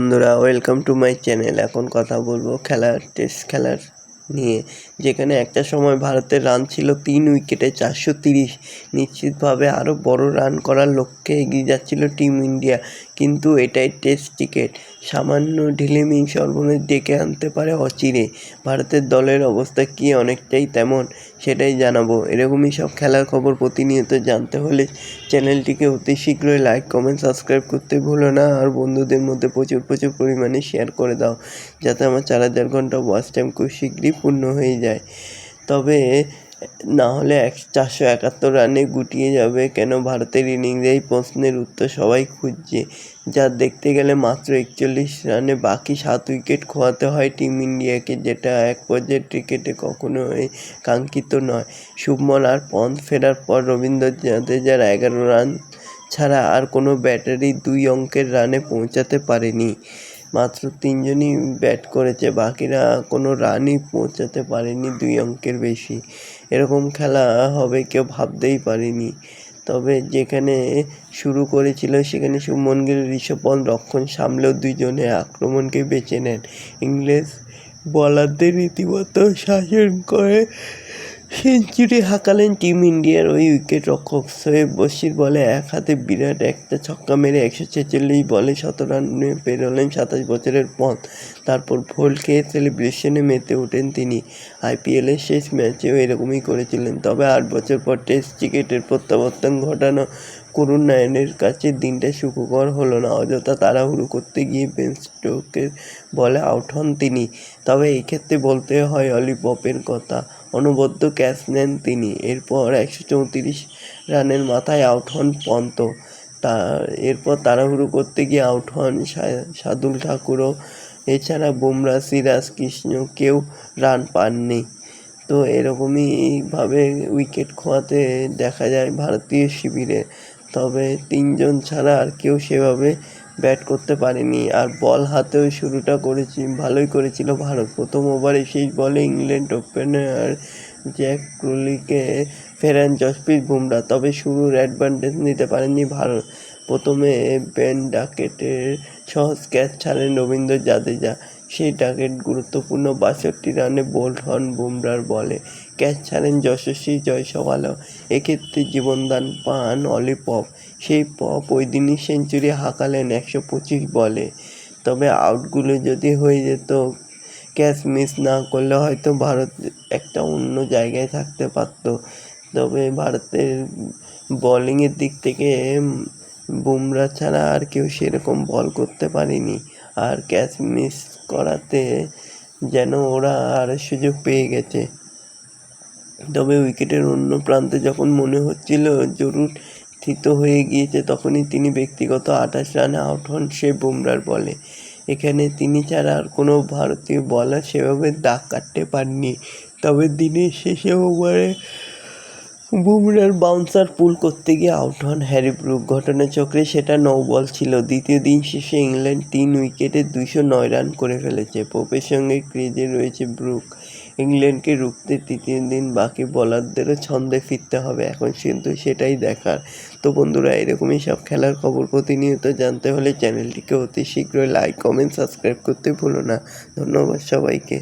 বন্ধুরা welcome to my channel এখন কথা বলব খেলার টেস্ট খেলার নিয়ে। যেখানে একটা সময় ভারতের রান ছিল তিন উইকেটে চারশো তিরিশ। নিশ্চিতভাবে আরও বড় রান করার লক্ষ্যে এগিয়ে যাচ্ছিল টিম ইন্ডিয়া। কিন্তু এটাই টেস্ট ক্রিকেট। সামান্য ঢিলেমি সর্বনেশ ডেকে আনতে পারে অচিরে। ভারতের দলের অবস্থা কি অনেকটাই তেমন সেটাই জানাব। এরকমই সব খেলার খবর প্রতিনিয়ত জানতে হলে চ্যানেলটিকে অতি শীঘ্রই লাইক, কমেন্ট, সাবস্ক্রাইব করতে ভুলো না। আর বন্ধুদের মধ্যে প্রচুর প্রচুর পরিমাণে শেয়ার করে দাও। যাতে আমার চার হাজার ঘণ্টা ওয়াচ টাইম খুব শীঘ্রই পূর্ণ হয়ে যায়। তবে না হলে এক চারশো একাত্তর রানে গুটিয়ে যাবে কেন ভারতের ইনিংসে এই প্রশ্নের উত্তর সবাই খুঁজছে। যা দেখতে গেলে মাত্র একচল্লিশ রানে বাকি সাত উইকেট খোয়াতে হয় টিম ইন্ডিয়াকে, যেটা এক পর্যায়ের ক্রিকেটে কখনোই কাঙ্ক্ষিত নয়। শুভমন আর পন্থ ফেরার পর রবীন্দ্র জাদেজার এগারো রান ছাড়া আর কোনো ব্যাটারি দুই অঙ্কের রানে পৌঁছাতে পারেনি। মাত্র তিনজনই ব্যাট করেছে, বাকিরা কোনো রানই পৌঁছাতে পারেনি, দুই অঙ্কের বেশি। এরকম খেলা হবে কেউ ভাবতেই পারেনি। তবে যেখানে শুরু করেছিল সেখানে শুভমন গিল, ঋষভ রক্ষণ সামলেও দুইজনে আক্রমণকে বেছে নেন। ইংলিশ বলারদের রীতিমতো শাসন করে সেঞ্চুরি হাঁকালেন টিম ইন্ডিয়ার ওই উইকেট রক্ষক শোয়েব বশির বলে এক হাতে বিরাট একটা ছক্কা মেরে একশো ছেচল্লিশ বলে শত রানে পেরোলেন সাতাশ বছরের পথ। তারপর ভোল খেয়ে সেলিব্রেশনে মেতে ওঠেন তিনি। আইপিএলের শেষ ম্যাচেও এরকমই করেছিলেন। তবে আট বছর পর টেস্ট ক্রিকেটের প্রত্যাবর্তন ঘটানো করুণ নায়নের কাছে দিনটা সুখকর হলো না। অযথা তাড়াহুড়ো করতে গিয়ে বেন স্টোকের বলে আউট হন তিনি। তবে এই ক্ষেত্রে বলতে হয় অলি পপের কথা। অনবদ্য ক্যাচ নেন তিনি। এরপর একশো চৌত্রিশ রানের মাথায় আউট হন পন্ত। তা, এরপর তাড়াহুড়ো করতে গিয়ে আউট হন সাদুল ঠাকুরও। এছাড়া বুমরা, সিরাজ, কৃষ্ণ কেউ রান পাননি। তো এরকমইভাবে উইকেট খোয়াতে দেখা যায় ভারতীয় শিবিরে। তবে তিনজন ছাড়া আর কেউ সেভাবে ব্যাট করতে পারেনি। আর বল হাতেও শুরুটা করেছি, ভালোই করেছিল ভারত। প্রথম ওভারে সেই বলে ইংল্যান্ড ওপেনার জ্যাক ক্রুলিকে ফেরান জসপ্রীত বুমরা, তবে শুরুর অ্যাডভান্টেজ নিতে পারেননি ভারত। প্রথমে বেন ডাকেটের সহজ ক্যাচ ছাড়েন রবীন্দ্র জাদেজা। সেই টার্গেট গুরুত্বপূর্ণ বাষট্টি রানে বোল্ড হন বুমরার বলে। ক্যাচ ছাড়েন যশস্বী জয়সওয়ালও। এক্ষেত্রে জীবনদান পান অলি পপ। সেই পপ ওই দিনই সেঞ্চুরি হাঁকালেন একশো পঁচিশ বলে। তবে আউটগুলো যদি হয়ে যেত, ক্যাচ মিস না করলে হয়তো ভারত একটা অন্য জায়গায় থাকতে পারত। তবে ভারতের বলিংয়ের দিক থেকে বুমরা ছাড়া আর কেউ সেরকম বল করতে পারেনি। আর ক্যাচ মিস করাতে যেন ওরা আর সুযোগ পেয়ে গেছে। তবে উইকেটের অন্য প্রান্তে যখন মনে হচ্ছিল জরুর থিত হয়ে গিয়েছে, তখনই তিনি ব্যক্তিগত আঠাশ রানে আউট হন সে বুমরার বলে। এখানে তিনি ছাড়া আর কোনো ভারতীয় বলার সেভাবে দাগ কাটতে পারেনি তবে দিনের শেষে ওভারে বুমরার বাউন্সার পুল করতে গিয়ে আউট হন হ্যারি ব্রুক। ঘটনাচক্রে সেটা নৌ বল ছিল। দ্বিতীয় দিন শেষে ইংল্যান্ড তিন উইকেটে দুইশো নয় রান করে ফেলেছে। পোপের সঙ্গে ক্রিজে রয়েছে ব্রুক। ইংল্যান্ডকে রুখতে তৃতীয় দিন বাকি বলারদেরও ছন্দে ফিরতে হবে, এখন কিন্তু সেটাই দেখার। তো বন্ধুরা, এরকমই সব খেলার খবর প্রতিনিয়ত জানতে হলে চ্যানেলটিকে অতি শীঘ্রই লাইক কমেন্ট সাবস্ক্রাইব করতে ভুলো না। ধন্যবাদ সবাইকে।